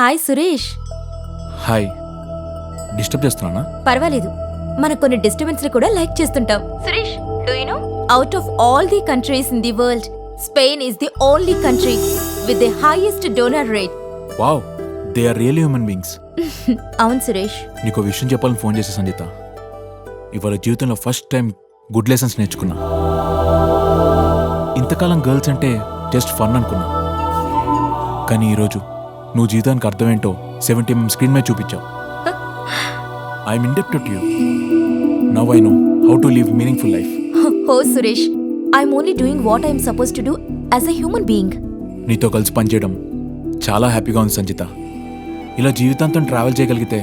Hi Suresh. Hi. Disturb చేస్తున్నానా? పర్వాలేదు. మన కొన్ని డిస్టర్బెన్స్ కూడా లైక్ చేస్తుంటాం. Suresh do you know out of all the countries in the world Spain is the only country with the highest donor rate wow they are really human beings అవును సురేష్. నీకు విషయం చెప్పాలని ఫోన్ చేసే సంగీత. ఇవాళ జీవితంలో first time good lessons నేర్చుకున్నా. ఇంతకాలం girls అంటే జస్ట్ ఫన్ అనుకున్నా. కానీ ఈరోజు నువ్వు జీవితానికి అర్థమేంటో సెవెంటీ ఎంఎం స్క్రీన్ మీద చూపించావు. I'm indebted you now I know how to live meaningful life oh Suresh I'm only doing what I'm suppose to do as a human being నీతో కలిసి పనిచేయడం చాలా హ్యాపీగా ఉంది సంజిత ఇలా జీవితాంతం ట్రావెల్ చేయగలిగితే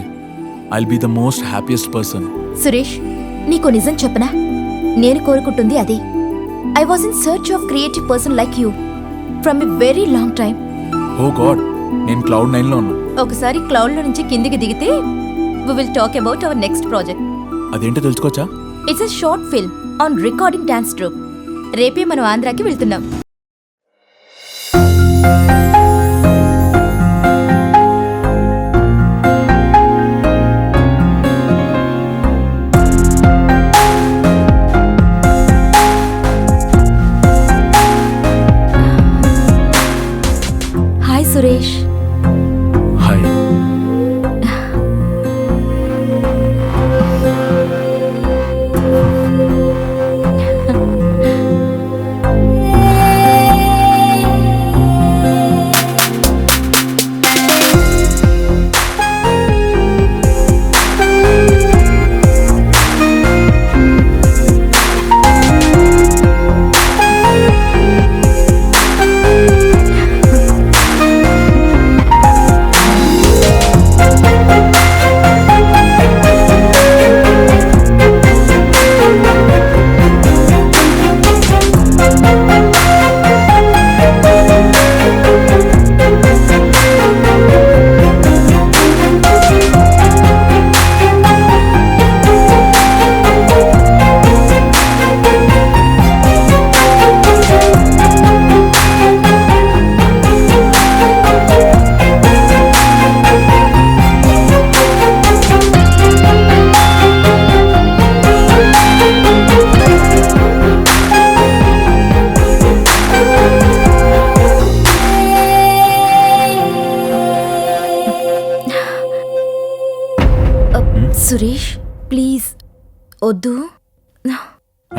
I be the most happiest person Suresh నీకు నిజం చెప్పనా? నేను కోరుకుంటుంది అదే. I was in search of creative person like you from a very long time oh God నేను క్లౌడ్ నైన్లో ఉన్నా. ఒకసారి క్లౌడ్లో నుంచి కిందికి దిగితే we will talk about our next project అదేంటో తెలుసుకోవచ్చా? It's a short film on recording dance troupe రేపే మనం ఆంధ్రాకి వెళ్తున్నాం.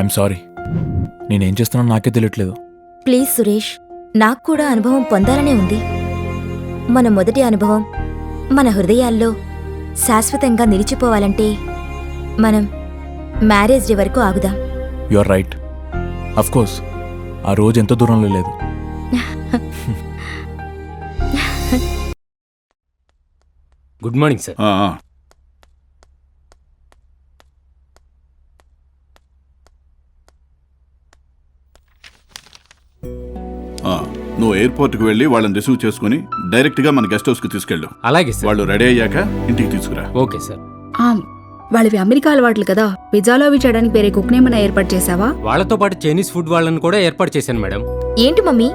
I'm sorry. నేనేం చేస్తున్నానో నాకే తెలియట్లేదు. ప్లీజ్ సురేష్ నాకు కూడా అనుభవం పొందాలనే ఉంది. మన మొదటి అనుభవం మన హృదయాల్లో శాశ్వతంగా నిలిచిపోవాలంటే మనం మ్యారేజ్ డే వరకు ఆగుదాం. You are right of course ఆ రోజు ఎంతో దూరంలో లేదు. గుడ్ మార్నింగ్ సార్ ఆ, ఆ. నువ్వు ఎయిర్పోర్ట్కి వెళ్ళి వాళ్ళని రిసీవ్ చేసుకుని డైరెక్ట్గా మన గెస్ట్ హౌస్కి తీసుకెళ్ళు. అలాగే సార్. వాళ్ళు రెడీ అయ్యాక ఇంటికి తీసుకురా. Okay sir. ఆ, వాళ్ళవి అమెరికా అలవాట్లు కదా. పిజ్జాలో అవి చేయడానికి వేరే కుక్ని ఏమైనా ఏర్పాటు చేసావా వాళ్ళతో పాటు చైనీస్ ఫుడ్ వాళ్ళని కూడా ఏర్పాటు చేశాను మేడం. ఏంటి మమ్మీ?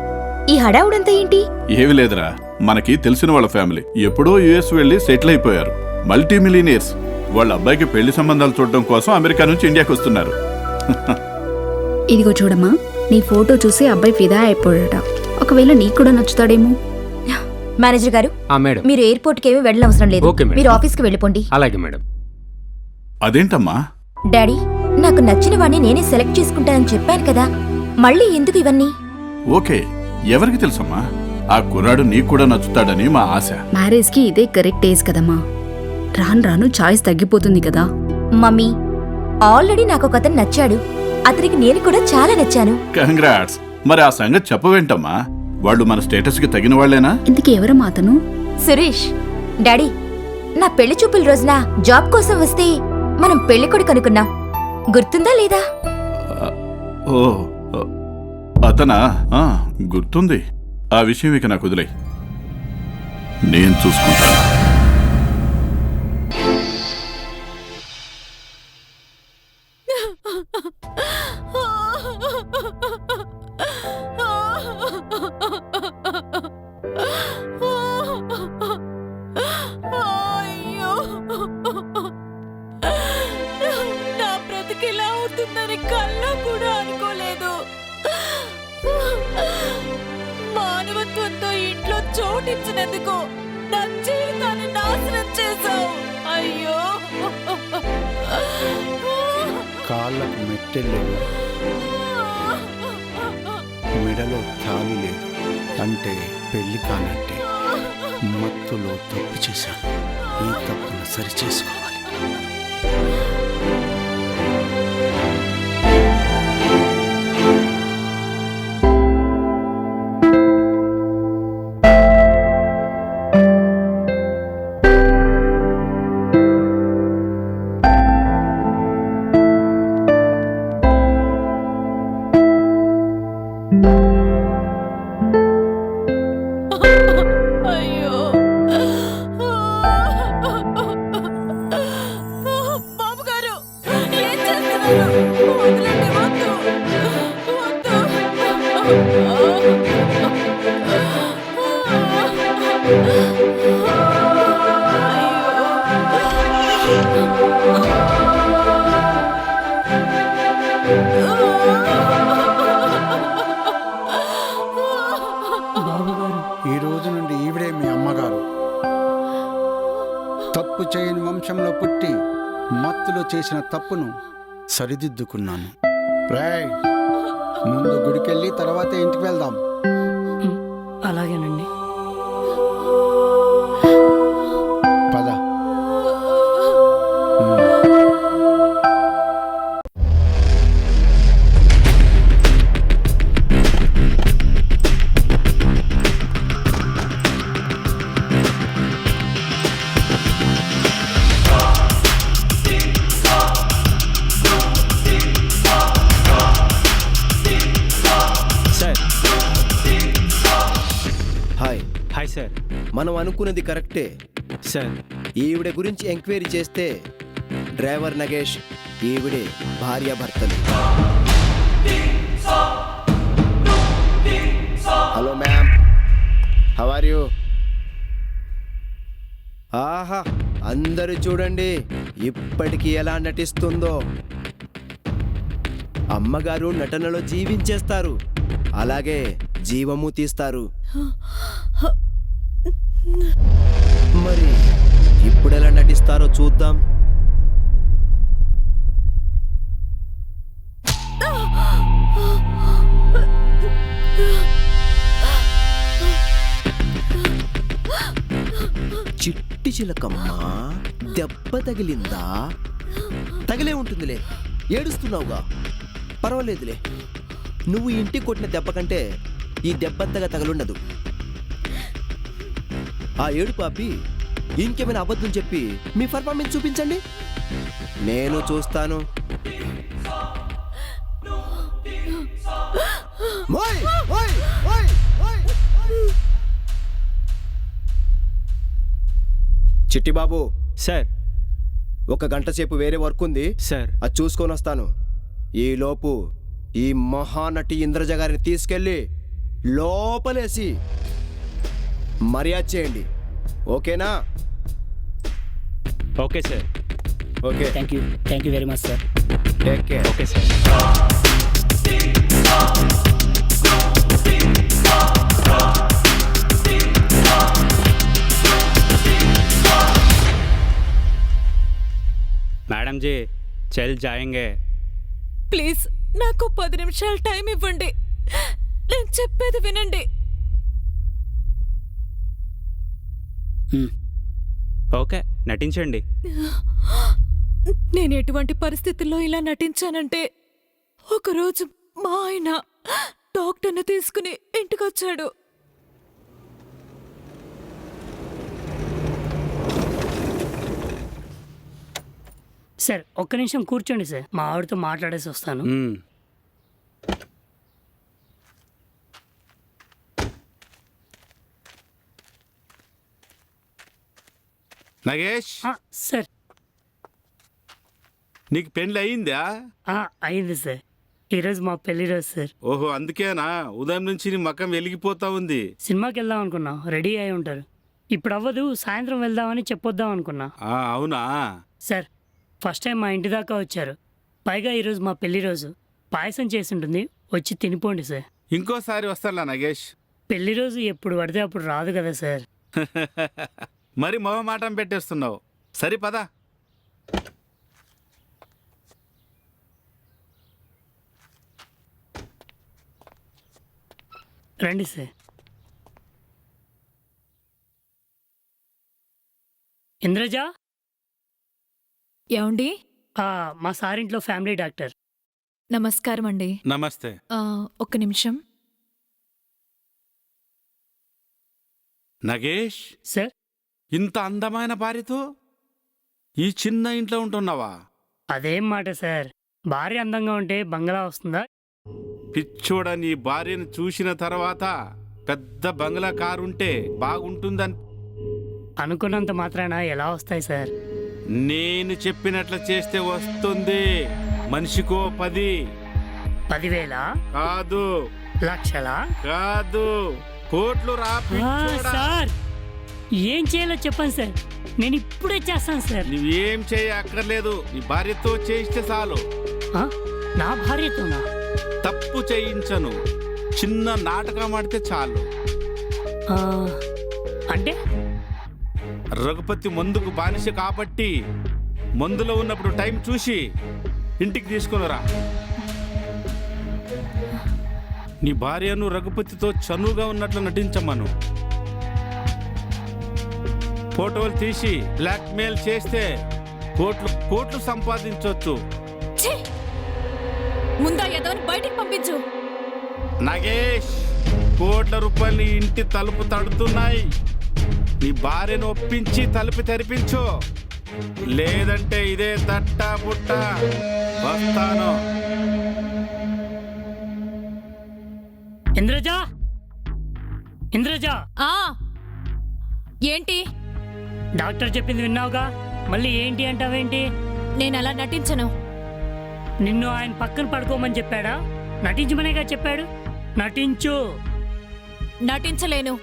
ఈ హడావుడంతా ఏంటి? ఏవి లేదురా. మనకి తెలిసిన వాళ్ళ ఫ్యామిలీ. ఎప్పుడో యుఎస్ వెళ్ళి సెటిల్ అయిపోయారు. మల్టీ మిలీనియర్స్ వాళ్ళ అబ్బాయికి పెళ్ళి సంబంధాలు చూడడం కోసం అమెరికా నుంచి ఇండియాకి వస్తున్నారు. ఇదిగో చూడమ్మా. నీ ఫోటో చూసి అబ్బాయి ఫిదా అయిపోయాడట. ఒకవేళ నీకు కూడా నచ్చుతాడేమో? మేనేజర్ గారు ఆ మేడం. మీరు ఎయిర్పోర్ట్కి ఏమీ వెళ్ళనవసరం లేదు. Okay, madam. మీరు ఆఫీస్కి వెళ్ళిపోండి. అలాగే మేడం. అదేంటమ్మా? డాడీ నాకు నచ్చిన వాడిని నేనే సెలెక్ట్ చేసుకుంటానని చెప్పాను కదా. మళ్ళీ ఎందుకు ఇవన్నీ? ఓకే ఎవరికి తెలుసమ్మా? ఆ కుర్రాడు నీకు కూడా నచ్చుతాడని మా ఆశ. మ్యారేజ్కి ఇదే కరెక్ట్ ఏజ్ కదమ్మా. రాను రాను చాయిస్ తగ్గిపోతుంది కదా. మమ్మీ ఆల్రెడీ నాకు ఒక అతను నచ్చాడు. అతనికి నేను కూడా చాలా నచ్చాను. కంగ్రాట్స్. మరి ఆ సంగతి చెప్పవేంటమ్మా? వాళ్ళు మన స్టేటస్కి తగిన వాళ్ళేనా? ఇంతకీ ఎవరమ్మా అతను? సురేష్ డాడీ నా పెళ్ళి చూపుల రోజున జాబ్ కోసం వస్తే మనం పెళ్ళి కొడుకు అనుకున్నాం గుర్తుందా లేదా? ఓ ఓ, అతనా? ఆ, గుర్తుంది. ఆ విషయం ఇక నాకు వదిలే నేను చూసుకుంటాను. చేసినందుకు నా జీవితాన్ని నాశనం చేశావు. అయ్యో. కాళ్ళకు మెట్టెళ్ళేవు మెడలో తాలి లేదు. అంటే పెళ్ళి కానట్టే. మత్తులో తప్పు చేశాను. ఈ తప్పును సరిచేసుకోవాలి. అయ్యో తప్పు చేయని వంశంలో పుట్టి మత్తులో చేసిన తప్పును సరిదిద్దుకున్నాను. రాయ్ ముందు గుడికెళ్ళి తర్వాత ఇంటికి వెళ్దాం. అలాగేనండి. సార్. మనం అనుకున్నది కరెక్టే. సార్. ఈవిడ గురించి ఎంక్వైరీ చేస్తే డ్రైవర్ నగేష్ ఈవిడే భార్యాభర్తలు hello ma'am. How are you ఆహా అందరూ చూడండి ఇప్పటికి ఎలా నటిస్తుందో. అమ్మగారు నటనలో జీవించేస్తారు అలాగే జీవము తీస్తారు. మరి ఇప్పుడెలా నటిస్తారో చూద్దాం. చిట్టి చిలకమ్మ దెబ్బ తగిలిందా? తగిలే ఉంటుందిలే. ఏడుస్తున్నావుగా? పర్వాలేదులే. నువ్వు ఇంటికి కొట్టిన దెబ్బ కంటే ఈ దెబ్బంతగా తగలుండదు. ఆ ఏడు పాపి ఇంకేమైనా అబద్ధం చెప్పి మీ పర్ఫార్మెన్స్ చూపించండి. నేను చూస్తాను. మోయ్, మోయ్, మోయ్, మోయ్. చిట్టి బాబు సార్. ఒక గంట సేపు వేరే వర్క్ ఉంది. సార్. అది చూసుకొని వస్తాను. ఈలోపు ఈ మహానటి ఇంద్రజ గారిని తీసుకెళ్ళి లోపలేసి మర్యాద చేయండి. ఓకేనా? Okay sir. Okay. Thank you thank you very much sir take care okay sir. Madam ji చల్ జాయింగే ప్లీజ్ నాకు పది నిమిషాలు టైం ఇవ్వండి. నేను చెప్పేది వినండి. ఓకే నటించండి. నేను ఎటువంటి పరిస్థితుల్లో ఇలా నటించానంటే ఒకరోజు మా ఆయన డాక్టర్ని తీసుకుని ఇంటికొచ్చాడు. సార్ ఒక్క నిమిషం కూర్చోండి సార్. మా ఆవిడతో మాట్లాడేసి వస్తాను. నగేష్? సార్. నీకు పెళ్ళి అయిందా? అయింది సార్. ఈరోజు మా పెళ్ళి రోజు సార్. ఓహో అందుకేనా? ఉదయం నుంచి నీ మకం వెలిగిపోతా ఉంది. సినిమాకి వెళ్దాం అనుకున్నా. రెడీ అయి ఉంటారు. ఇప్పుడు అవ్వదు సాయంత్రం వెళ్దామని చెప్పొద్దాం అనుకున్నా. అవునా? సార్ ఫస్ట్ టైం మా ఇంటి దాకా వచ్చారు. పైగా ఈరోజు మా పెళ్ళి రోజు. పాయసం చేసి ఉంటుంది. వచ్చి తినిపోండి సార్. ఇంకోసారి వస్తాలా నగేష్. పెళ్ళి రోజు ఎప్పుడు పడితే అప్పుడు రాదు కదా సార్. మరి మొహమాటం పెట్టేస్తున్నావు. సరిపద రండి సార్. ఇంద్రజ? ఏమండి? మా సారింట్లో ఫ్యామిలీ డాక్టర్. నమస్కారం అండి. నమస్తే. ఒక్క నిమిషం. నగేష్? సార్? ఇంత అందమైన భార్యతో? ఈ చిన్న ఇంట్లో ఉంటున్నావా? అదేం మాట సార్. భార్య అందంగా ఉంటే బంగ్లా వస్తుందా? పిచ్చోడ నీ భార్యను చూసిన తర్వాత పెద్ద బంగ్లా కారు ఉంటే బాగుంటుందని. అనుకున్నంత మాత్రాన ఎలా వస్తాయి సార్? నేను చెప్పినట్లు చేస్తే వస్తుంది. మనిషికో పది. పదివేల? కాదు. లక్షల? కాదు. కోట్లు రా పిచ్చోడా. సార్. ఏం చేయాలో చెప్పండి సార్. నేను ఇప్పుడే చేస్తాను సార్. నువ్వేం చేయ అక్కర్లేదు. నీ భార్యతో చేయిస్తే చాలు. ఆ, నా భార్యతోనా? తప్పు చేయించను. చిన్న నాటకం ఆడితే చాలు. ఆ, అంటే? రఘుపతి మందుకు బానిస కాబట్టి మందులో ఉన్నప్పుడు టైం చూసి ఇంటికి తీసుకునిరా. నీ భార్యను రఘుపతితో చనువుగా ఉన్నట్లు నటించమను. ఫోటోలు తీసి బ్లాక్మెయిల్ చేస్తే కోట్లు కోట్లు సంపాదించవచ్చు! ముందా బయటికి పంపించు. నగేష్ కోట్ల రూపాయలు ఇంటి తలుపు తడుతున్నాయి. నీ భార్యను ఒప్పించి తలుపు తెరిపించు. లేదంటే ఇదే తట్ట పుట్ట వస్తాను. ఇంద్రజ? ఇంద్రజ? ఆ! ఏంటి? డాక్టర్ చెప్పింది విన్నావుగా? మళ్ళీ ఏంటి అంటావేంటి? నేను అలా నటించను. నిన్ను ఆయన పక్కన పడుకోమని చెప్పాడా? నటించమనేగా చెప్పాడు? నటించు. నటించలేను.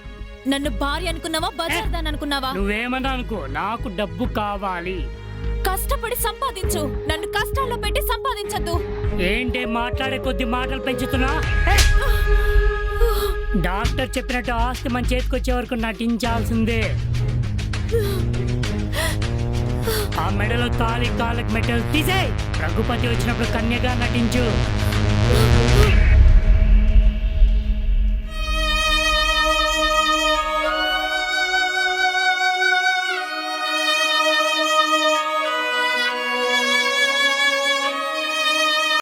నన్ను భార్య అనుకున్నావా బజార్దాన్ అనుకున్నావా? నువ్వేమన్నా అనుకో నాకు డబ్బు కావాలి. కష్టపడి సంపాదించు. నన్ను కష్టాల్లో పెట్టి సంపాదించద్దు. ఏంటి మాట్లాడే కొద్ది మాటలు పెంచుతున్నా? డాక్టర్ చెప్పినట్టు ఆస్తి మన చేతికొచ్చే వరకు నటించాల్సిందే. ఆ మెడలో తాలి కాలకు మెటల్ తీసే రఘుపతి వచ్చినప్పుడు కన్యగా నటించు.